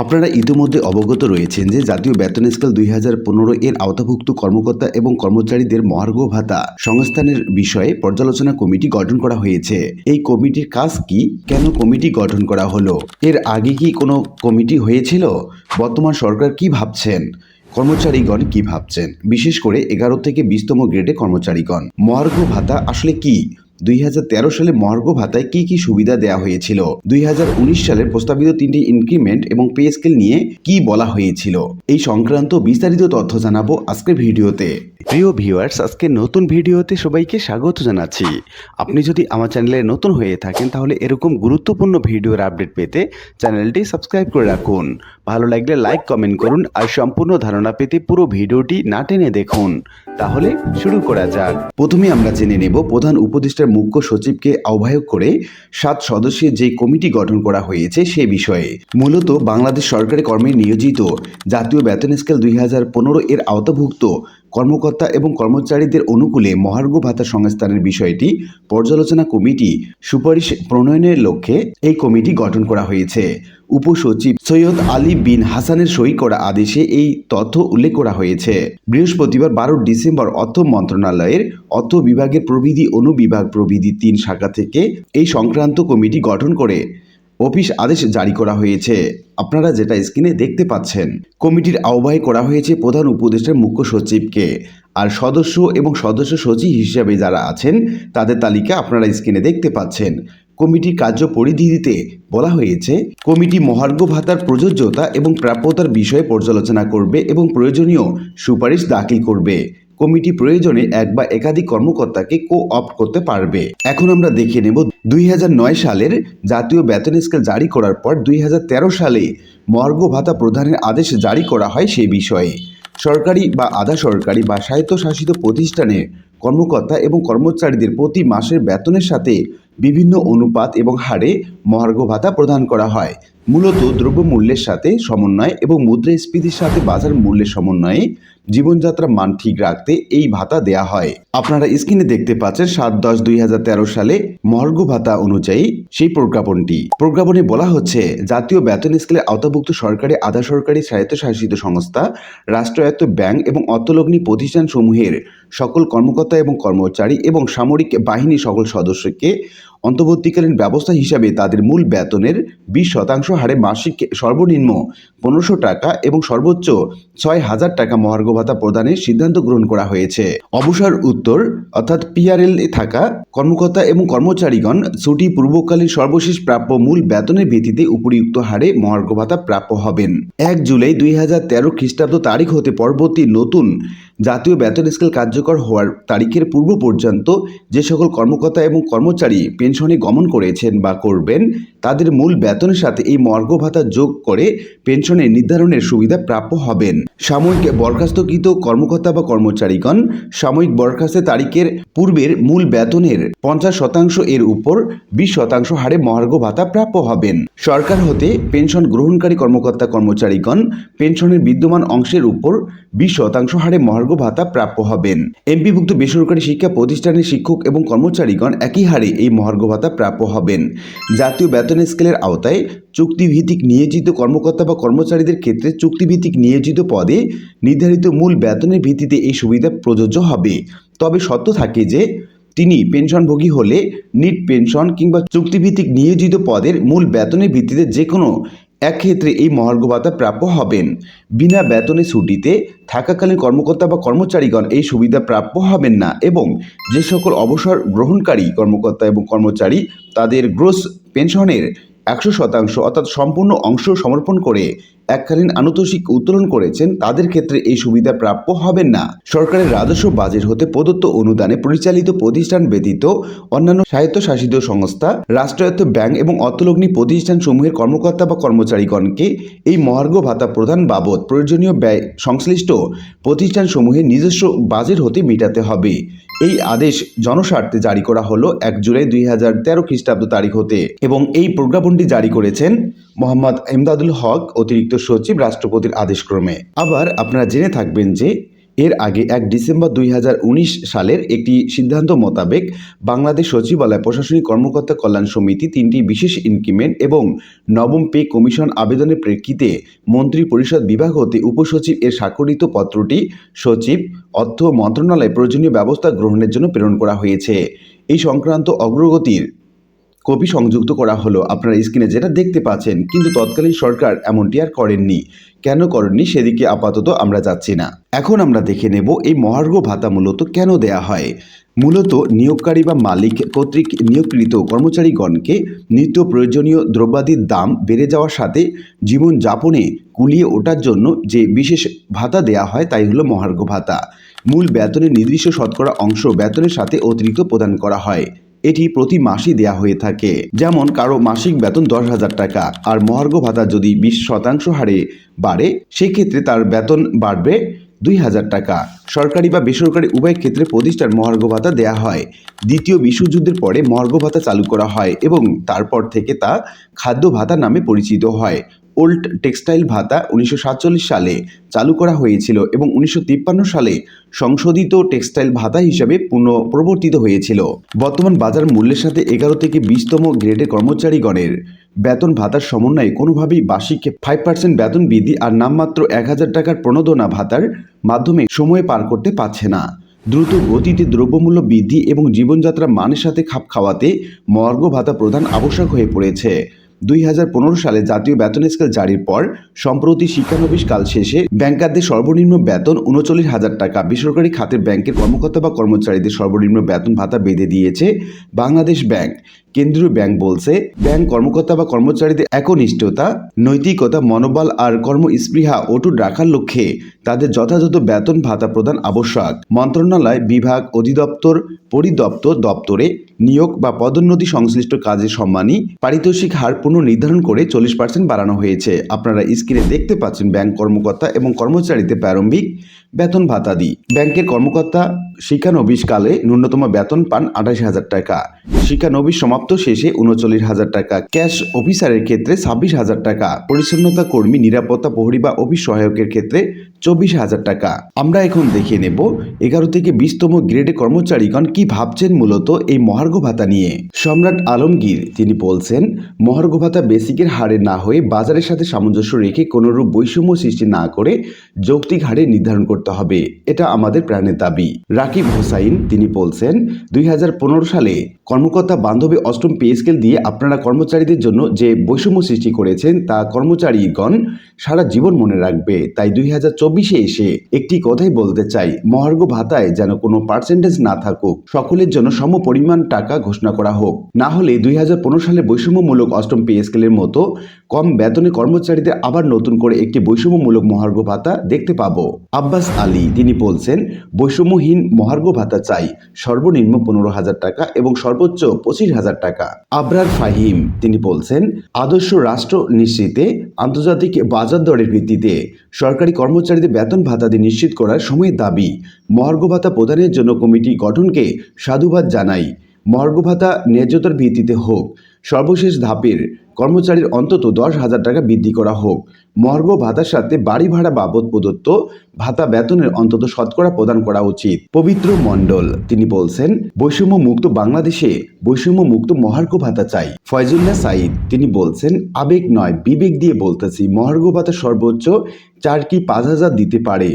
আপনারা ইতিমধ্যে অবগত রয়েছেন যে জাতীয় বেতন স্কেল দুই হাজার পনেরো এর আওতাভুক্ত কর্মকর্তা এবং কর্মচারীদের মহার্ঘ ভাতা সংস্থানের বিষয়ে পর্যালোচনা কমিটি গঠন করা হয়েছে। এই কমিটির কাজ কি? কেন কমিটি গঠন করা হলো? এর আগে কি কোনো কমিটি হয়েছিল? বর্তমান সরকার কি ভাবছেন? কর্মচারীগণ কি ভাবছেন? বিশেষ করে এগারো থেকে বিশতম গ্রেডে কর্মচারীগণ। মহার্ঘ ভাতা আসলে কি? দুই হাজার তেরো সালে মহার্ঘ ভাতায় কি কি সুবিধা দেওয়া হয়েছিল? দুই সালের প্রস্তাবিত তিনটি ইনক্রিমেন্ট এবং পে স্কেল নিয়ে কি বলা হয়েছিল? এই সংক্রান্ত বিস্তারিত তথ্য জানাব আজকের ভিডিওতে। প্রিয় ভিউয়ার্স আজকে নতুন ভিডিওতে সবাইকে স্বাগত জানাচ্ছি। আপনি যদি আমার চ্যানেলে নতুন হয়ে থাকেন, তাহলে এরকম গুরুত্বপূর্ণ ভিডিওর আপডেট পেতে চ্যানেলটি সাবস্ক্রাইব করে রাখুন। ভালো লাগলে লাইক কমেন্ট করুন আর সম্পূর্ণ ধারণা পেতে পুরো ভিডিওটি না টেনে দেখুন। তাহলে শুরু করা যাক। প্রথমে আমরা জেনে নেব প্রধান উপদেষ্টার মুখ্য সচিবকে আহ্বায়ক করে সাত সদস্যের যে কমিটি গঠন করা হয়েছে সে বিষয়ে। মূলত বাংলাদেশ সরকারি কর্মে নিয়োজিত জাতীয় বেতন স্কেল দুই হাজার পনেরো এর আওতাভুক্ত কর্মকর্তা এবং কর্মচারীদের অনুকূলে মহার্ঘ ভাতা সংস্থানের বিষয়টি পর্যালোচনা কমিটি সুপারিশ প্রণয়নের লক্ষ্যে এই কমিটি গঠন করা হয়েছে। উপসচিব সৈয়দ আলী বিন হাসানের সই করা আদেশে এই তথ্য উল্লেখ করা হয়েছে। বৃহস্পতিবার বারো ডিসেম্বর অর্থ মন্ত্রণালয়ের অর্থ বিভাগের প্রবিধি অনুবিভাগ প্রবিধি তিন শাখা থেকে এই সংক্রান্ত কমিটি গঠন করে। অফিস আদেশ জারি করা হয়েছে। আপনারা যেটা স্ক্রিনে দেখতে পাচ্ছেন, কমিটির আহ্বায় করা হয়েছে প্রধান উপদেষ্টার মুখ্য সচিবকে। আর সদস্য এবং সদস্য সচিব হিসেবে যারা আছেন, তাদের তালিকা আপনারা স্ক্রিনে দেখতে পাচ্ছেন। কমিটির কার্য পরিধিতে বলা হয়েছে, কমিটি মহার্ঘ ভাতার প্রযোজ্যতা এবং প্রাপ্যতার বিষয়ে পর্যালোচনা করবে এবং প্রয়োজনীয় সুপারিশ দাখিল করবে। কমিটি প্রয়োজনে এক বা একাধিক কর্মকর্তাকে কো অপ্ট করতে পারবে। এখন আমরা দেখে নেব দুই সালের জাতীয় বেতন স্কেল জারি করার পর দুই হাজার তেরো সালে মহার্ঘ ভাতা প্রদানের আদেশ জারি করা হয় সেই বিষয়ে। সরকারি বা আধা সরকারি বা স্বায়ত্তশাসিত প্রতিষ্ঠানের কর্মকর্তা এবং কর্মচারীদের প্রতি মাসের বেতনের সাথে বিভিন্ন অনুপাত এবং হারে মহার্ঘ ভাতা প্রদান করা হয়। মূলত দ্রব্যমূল্যের সাথে সমন্বয় এবং মুদ্রাস্ফীতির সাথে বাজার মূল্যের সমন্বয়ে জীবনযাত্রার মান ঠিক রাখতে এই ভাতা দেয়া হয়। আপনারা স্ক্রিনে দেখতে পাচ্ছেন সাত দশ দুই সালে মহার্ঘ ভাতা অনুযায়ী সেই প্রজ্ঞাপনটি। প্রজ্ঞাপনে বলা হচ্ছে, জাতীয় বেতন স্কেলের আওতাভুক্ত সরকারি আধা সরকারি স্বায়ত্তশাসিত সংস্থা, রাষ্ট্রায়ত্ত ব্যাংক এবং অর্থলগ্নি প্রতিষ্ঠান সমূহের সকল কর্মকর্তা এবং কর্মচারী এবং সামরিক বাহিনী সকল সদস্যকে অন্তর্বর্তীকালীন ব্যবস্থা হিসাবে তাদের মূল বেতনের বিশ শতাংশ হারে মাসিক সর্বনিম্ন পনেরোশো টাকা এবং সর্বোচ্চ ছয় হাজার টাকা মহার্ঘ ভাতা প্রদানের সিদ্ধান্ত গ্রহণ করা হয়েছে। অবসর উত্তর, অর্থাৎ পিআরএল এ থাকা কর্মকর্তা এবং কর্মচারীগণ ছুটি পূর্বকালীন সর্বশেষ প্রাপ্য মূল বেতনের ভিত্তিতে উপরিউক্ত হারে মহার্ঘ ভাতা প্রাপ্য হবেন। এক জুলাই দুই হাজার তেরো খ্রিস্টাব্দ তারিখ হতে পরবর্তী নতুন জাতীয় বেতন স্কেল কার্যকর হওয়ার তারিখের পূর্ব পর্যন্ত যে সকল কর্মকর্তা এবং কর্মচারী পেনশনে গমন করেছেন বা করবেন, তাদের মূল বেতনের সাথে এই মর্গ ভাতা যোগ করে পেনশনের নির্ধারণের সুবিধা প্রাপ্য হবেন। সাময়িক বরখাস্তকৃত কর্মকর্তা বা কর্মচারীগণ সাময়িক বরখাস্তের তারিখের পূর্বের মূল বেতনের পঞ্চাশ শতাংশ এর উপর বিশ শতাংশ হারে মহার্ঘ ভাতা প্রাপ্য হবেন। সরকার হতে পেনশন গ্রহণকারী কর্মকর্তা কর্মচারীগণ পেনশনের বিদ্যমান অংশের উপর বিশ শতাংশ হারে মহার্ঘ ভাতা প্রাপ্য হবেন। এমপিভুক্ত বেসরকারি শিক্ষা প্রতিষ্ঠানের শিক্ষক এবং কর্মচারীগণ একই হারে এই মহার্ঘ ভাতা প্রাপ্য হবেন। জাতীয় বেতন স্কেলের আওতায় চুক্তিভিত্তিক নিয়োজিত কর্মকর্তা বা কর্মচারীদের ক্ষেত্রে চুক্তিভিত্তিক নিয়োজিত পদে নির্ধারিত মূল বেতনের ভিত্তিতে এই সুবিধা প্রযোজ্য হবে। তবে শর্ত থাকে যে, তিনি পেনশনভোগী হলে নিট পেনশন কিংবা চুক্তিভিত্তিক নিয়োজিত পদের মূল বেতনের ভিত্তিতে যে কোনো এক ক্ষেত্রে এই মহার্ঘ ভাতা প্রাপ্য হবেন। বিনা বেতনে ছুটিতে থাকাকালীন কর্মকর্তা বা কর্মচারীগণ এই সুবিধা প্রাপ্য হবেন না এবং যে সকল অবসর গ্রহণকারী কর্মকর্তা এবং কর্মচারী তাদের গ্রোস পেনশনের একশো শতাংশ অর্থাৎ সম্পূর্ণ অংশ সমর্পণ করে এককালীন আনুতোষিক উত্তোলন করেছেন, তাদের ক্ষেত্রে এই সুবিধা প্রাপ্য হবেন না। সরকারের রাজস্ব বাজেট হতে প্রদত্ত অনুদানে পরিচালিত প্রতিষ্ঠান ব্যতীত অন্যান্য স্বায়ত্তশাসিত সংস্থা, রাষ্ট্রায়ত্ত ব্যাংক এবং অর্থলগ্নি প্রতিষ্ঠান সমূহের কর্মকর্তা বা কর্মচারীগণকে এই মহার্ঘ ভাতা প্রদান বাবদ প্রয়োজনীয় ব্যয় সংশ্লিষ্ট প্রতিষ্ঠান সমূহের নিজস্ব বাজেট হতে মেটাতে হবে। এই আদেশ জনস্বার্থে জারি করা হলো এক জুলাই দুই হাজার তেরো খ্রিস্টাব্দ তারিখ হতে এবং এই প্রজ্ঞাপনটি জারি করেছেন মোহাম্মদ এমদাদুল হক, অতিরিক্ত সচিব, রাষ্ট্রপতির আদেশক্রমে। আবার আপনারা জেনে থাকবেন যে, এর আগে এক ডিসেম্বর দুই হাজার উনিশ সালের একটি সিদ্ধান্ত মোতাবেক বাংলাদেশ সচিবালয় প্রশাসনিক কর্মকর্তা কল্যাণ সমিতি তিনটি বিশেষ ইনক্রিমেন্ট এবং নবম পে কমিশন আবেদনের প্রেক্ষিতে মন্ত্রী পরিষদ বিভাগ হতে উপসচিব এর স্বাক্ষরিত পত্রটি সচিব, অর্থ মন্ত্রণালয়ে প্রয়োজনীয় ব্যবস্থা গ্রহণের জন্য প্রেরণ করা হয়েছে। এই সংক্রান্ত অগ্রগতির কপি সংযুক্ত করা হলো আপনারা স্ক্রিনে যেটা দেখতে পাচ্ছেন, কিন্তু তৎকালীন সরকার এমনটি আর করেননি। কেন করেননি সেদিকে আপাতত আমরা যাচ্ছি না। এখন আমরা দেখে নেব এই মহার্ঘ ভাতা মূলত কেন দেয়া হয়। মূলত নিয়োগকারী বা মালিক কর্তৃক নিয়োগকৃত কর্মচারীগণকে নিত্য প্রয়োজনীয় দ্রব্যাদির দাম বেড়ে যাওয়ার সাথে জীবনযাপনে কুলিয়ে ওঠার জন্য যে বিশেষ ভাতা দেয়া হয় তাই হলো মহার্ঘ ভাতা। মূল বেতনের নির্দিষ্ট শতকরা অংশ বেতনের সাথে অতিরিক্ত প্রদান করা হয়। এটি প্রতি মাসই দেয়া হয়ে থাকে। যেমন, কারও মাসিক বেতন দশ হাজার টাকা, আর মহার্ঘ ভাতা যদি বিশ শতাংশ হারে বাড়ে, সেক্ষেত্রে তার বেতন বাড়বে দুই হাজার টাকা। সরকারি বা বেসরকারি উভয় ক্ষেত্রে প্রতিষ্ঠান মহার্ঘ ভাতা দেয়া হয়। দ্বিতীয় বিশ্বযুদ্ধের পরে মহার্ঘ ভাতা চালু করা হয় এবং তারপর থেকে তা খাদ্য ভাতা নামে পরিচিত হয়। ওল্ড টেক্সটাইল ভাতা উনিশশো সাতচল্লিশ সালে চালু করা হয়েছিল এবং উনিশশো তিপ্পান্ন সালে সংশোধিত টেক্সটাইল ভাতা হিসাবে পুনঃপ্রবর্তিত হয়েছিল। বর্তমান বাজার মূল্যের সাথে এগারো থেকে বিশতম গ্রেডের কর্মচারীগণের বেতন ভাতার সমন্বয়ে কোনোভাবেই বার্ষিক ফাইভ পার্সেন্ট বেতন বৃদ্ধি আর নামমাত্র এক হাজার টাকার প্রণোদনা ভাতার মাধ্যমে সময়ে পার করতে পারছে না। দ্রুত গতিতে দ্রব্যমূল্য বৃদ্ধি এবং জীবনযাত্রার মানের সাথে খাপ খাওয়াতে মর্গ ভাতা প্রদান আবশ্যক হয়ে পড়েছে। দুই হাজার পনেরো সালে জাতীয় বেতন স্কেল জারির পর সম্প্রতি শিক্ষানবিশ কাল শেষে ব্যাংকারদের সর্বনিম্ন বেতন উনচল্লিশ হাজার টাকা বেসরকারি খাতের ব্যাংকের কর্মকর্তা বা কর্মচারীদের সর্বনিম্ন বেতন ভাতা বেঁধে দিয়েছে বাংলাদেশ ব্যাংক। কেন্দ্রীয় ব্যাংক বলছে, ব্যাংক কর্মকর্তা বা কর্মচারীদের একনিষ্ঠতা, নৈতিকতা, মনোবল আর কর্মস্পৃহা অটুট রাখার লক্ষ্যে তাদের যথাযথ বেতন ভাতা প্রদান আবশ্যক। মন্ত্রণালয়, বিভাগ, অধিদপ্তর, পরিদপ্তর দপ্তরে নিয়োগ বা পদোন্নতি সংশ্লিষ্ট কাজে সম্মানী, পারিতোষিক হার পুনর্নির্ধারণ করে চল্লিশ পার্সেন্ট বাড়ানো হয়েছে। আপনারা স্ক্রিনে দেখতে পাচ্ছেন ব্যাংক কর্মকর্তা এবং কর্মচারীদের প্রারম্ভিক বেতন ভাতা দিই। ব্যাংকের কর্মকর্তা শিক্ষানবিশকালে ন্যূনতম বেতন পান আঠাশ হাজার টাকা। শিক্ষানবিশ সমাপ্ত শেষে উনচল্লিশ হাজার টাকা। ক্যাশ অফিসারের ক্ষেত্রে ছাব্বিশ হাজার টাকা। পরিচ্ছন্নতা কর্মী নিরাপত্তা প্রহরী বা অফিস সহায়কের ক্ষেত্রে চব্বিশ হাজার টাকা। আমরা এখন দেখে নেব এগারো থেকে বিশতম গ্রেডে কর্মচারীগণ কি ভাবছেন মূলত এই মহার্ঘ ভাতা নিয়ে। সম্রাট আলমগীর, তিনি বলছেন, মহার্ঘ ভাতা বেসিকের হারে না হয়ে বাজারের সাথে সামঞ্জস্য রেখে কোনোরূপ বৈষম্য সৃষ্টি না করে যৌক্তিক হারে নির্ধারণ করতে হবে, এটা আমাদের প্রাণের দাবি। রাকিব হোসাইন, তিনি বলছেন, দুই হাজার পনেরো সালে কর্মকর্তা বান্ধবী অষ্টম পে স্কেল দিয়ে আপনারা কর্মচারীদের জন্য যে বৈষম্য সৃষ্টি করেছেন তা কর্মচারীগণ সারা জীবন মনে রাখবে। তাই দুই হাজার চব্বিশে এসে একটি কথাই বলতে চাই। মহার্ঘ ভাতায় যেন কোনো পার্সেন্টেজ না থাকুক, সকলের জন্য সম পরিমাণ টাকা ঘোষণা করা হোক। না হলে দুই হাজার পনেরো সালে বৈষম্যমূলক অষ্টম পে স্কেলের মতো কম বেতনে কর্মচারীদের আবার নতুন করে একটি বৈষম্যমূলক মহার্ঘ ভাতা দেখতে পাবো। আব্বাস আলী, তিনি বলছেন, বৈষম্যহীন মহার্ঘ ভাতা চাই। সর্বনিম্ন পনেরো হাজার টাকা এবং সর্বোচ্চ পঁচিশ হাজার টাকা। আবরার ফাহিম, তিনি বলছেন, আদর্শ রাষ্ট্র নিশ্চিতে আন্তর্জাতিক বাজার দরের ভিত্তিতে সরকারি কর্মচারীদের বেতন ভাতাদি নিশ্চিত করার সময় দাবি। মহার্ঘ ভাতা প্রদানের জন্য কমিটি গঠনকে সাধুবাদ জানাই মহার্ঘ ভাতা ন্যায্যতার ভিত্তিতে হোক। সর্বশেষ ধাপের কর্মচারীর অন্তত দশ হাজার টাকা বৃদ্ধি করা হোক। মহার্ঘ ভাতার সাথে বাড়ি ভাড়া বাবদ প্রদত্ত ভাতা বেতনের অন্তত শতকরা প্রদান করা উচিত। পবিত্র মণ্ডল, তিনি বলছেন বৈষম্য মুক্ত বাংলাদেশে বৈষম্য মুক্ত মহার্ঘ ভাতা চাই। ফয়জুল্লাহ সাইদ তিনি বলছেন, আবেগ নয়, বিবেক দিয়ে বলতেছি, মহার্ঘ ভাতা সর্বোচ্চ চার কি পাঁচ হাজার দিতে পারে।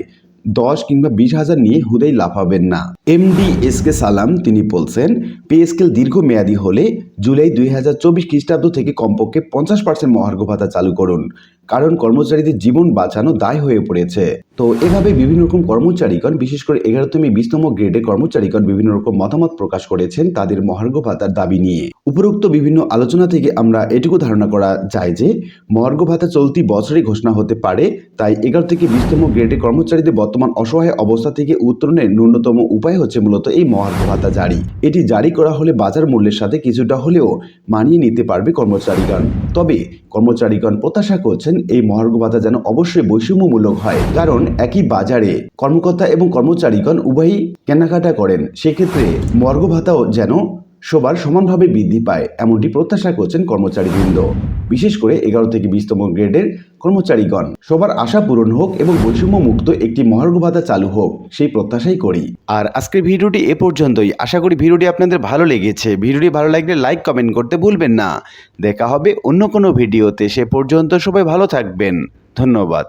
দশ কিংবা বিশ হাজার নিয়ে হুদেই লাফাবেন না। এমডি এস কে সালাম, তিনি বলছেন, পে স্কেল দীর্ঘমেয়াদী হলে জুলাই দুই হাজার চব্বিশ খ্রিস্টাব্দ থেকে কমপক্ষে পঞ্চাশ পার্সেন্ট মহার্ঘ ভাতা চালু করুন। কারণ কর্মচারীদের জীবন বাঁচানো দায় হয়ে পড়েছে। তো এভাবে বিভিন্ন রকম কর্মচারীগণ, বিশেষ করে এগারোতম, বিশতম গ্রেডের কর্মচারীগণ বিভিন্ন রকম মতামত প্রকাশ করেছেন তাদের মহার্ঘ ভাতার দাবি নিয়ে। উপরোক্ত বিভিন্ন আলোচনা থেকে আমরা এটুকু ধারণা করা যায় যে, মহার্ঘ ভাতা চলতি বছরে ঘোষণা হতে পারে, তাই এগারো থেকে বিশতম গ্রেডের কর্মচারীদের বর্তমান অসহায় অবস্থা থেকে উত্তরণের ন্যূনতম উপায় হচ্ছে মূলত এই মহার্ঘ ভাতা জারি। এটি জারি করা হলে বাজার মূল্যের সাথে কিছুটা হলেও মানিয়ে নিতে পারবে কর্মচারীগণ। তবে কর্মচারীগণ প্রত্যাশা করছেন এই মহার্ঘ ভাতা যেন অবশ্যই বৈষম্যমূলক হয়। কারণ একই বাজারে কর্মকর্তা এবং কর্মচারীগণ উভয়ই কেনাকাটা করেন। সেক্ষেত্রে মর্গ ভাতাও যেন সবার সমানভাবে বৃদ্ধি পায় এমনটি প্রত্যাশা করছেন কর্মচারীবৃন্দ। বিশেষ করে এগারো থেকে বিশতম গ্রেডের কর্মচারীগণ। সবার আশা পূরণ হোক এবং বৈষম্য মুক্ত একটি মহার্ঘ ভাতা চালু হোক, সেই প্রত্যাশাই করি। আর আজকের ভিডিওটি এ পর্যন্তই। আশা করি ভিডিওটি আপনাদের ভালো লেগেছে। ভিডিওটি ভালো লাগলে লাইক, কমেন্ট করতে ভুলবেন না। দেখা হবে অন্য কোনো ভিডিওতে। সে পর্যন্ত সবাই ভালো থাকবেন। ধন্যবাদ।